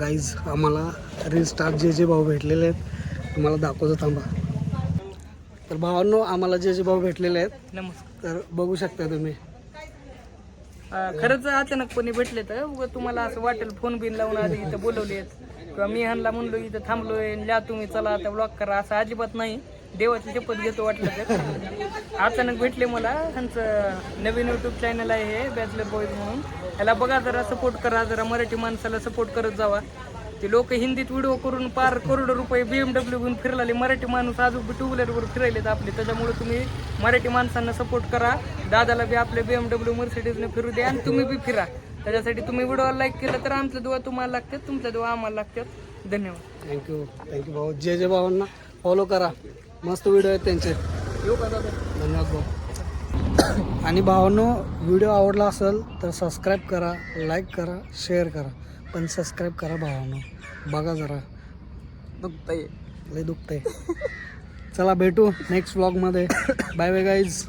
Guys आम्हाला रिस्टार जे जे भाऊ भेटलेले आहेत तुम्हाला दाखवतो थांबा. तर भावांनो आम्हाला जे जे भाऊ भेटलेले आहेत नमस्कार. तर बघू शकता तुम्ही. अं, खरंच अचानकपणे भेटले तर तुम्हाला असं वाटेल फोन बिन लावून आधी इथं बोलवले किंवा मी ह्यांना म्हणलो इथं थांबलोय ल्या तुम्ही चला आता ब्लॉक करा असं अजिबात नाही. देवाची शपथ घेतो वाटलं तर. अचानक भेटले मला. ह्यांचं नवीन युट्यूब चॅनल आहे हे बॅचलर बॉईज म्हणून. याला बघा जरा सपोर्ट करा. जरा मराठी माणसाला सपोर्ट करत जावा. ते लोक हिंदीत व्हिडिओ करून पार करोड रुपये बी एम डब्ल्यू घेऊन फिरलाले. मराठी माणूस अजून टू व्हीलरवर फिरायलेत आपले. त्याच्यामुळे तुम्ही मराठी माणसांना सपोर्ट करा. दादाला बी आपल्या डब्ल्यू मर्सिडीजने फिरू द्या आणि तुम्ही बी फिरा. त्याच्यासाठी तुम्ही व्हिडिओ लाईक केलं तर आमचं दुवा तुम्हाला लागतात तुमचा दुवा आम्हाला लागतात. धन्यवाद. थँक्यू थँक्यू भाऊ. जे जे भावांना. फॉलो करा. मस्त व्हिडिओ आहेत त्यांचे. येऊ का दादा धन्यवाद भाऊ. आणि भावांनो व्हिडिओ आवडला असेल तर सबस्क्राईब करा लाईक करा शेअर करा. पण सबस्क्राईब करा भावांनो. बघा जरा. दुखतंय. लय दुखतंय. चला भेटू नेक्स्ट व्लॉगमध्ये बाय बाय गाईज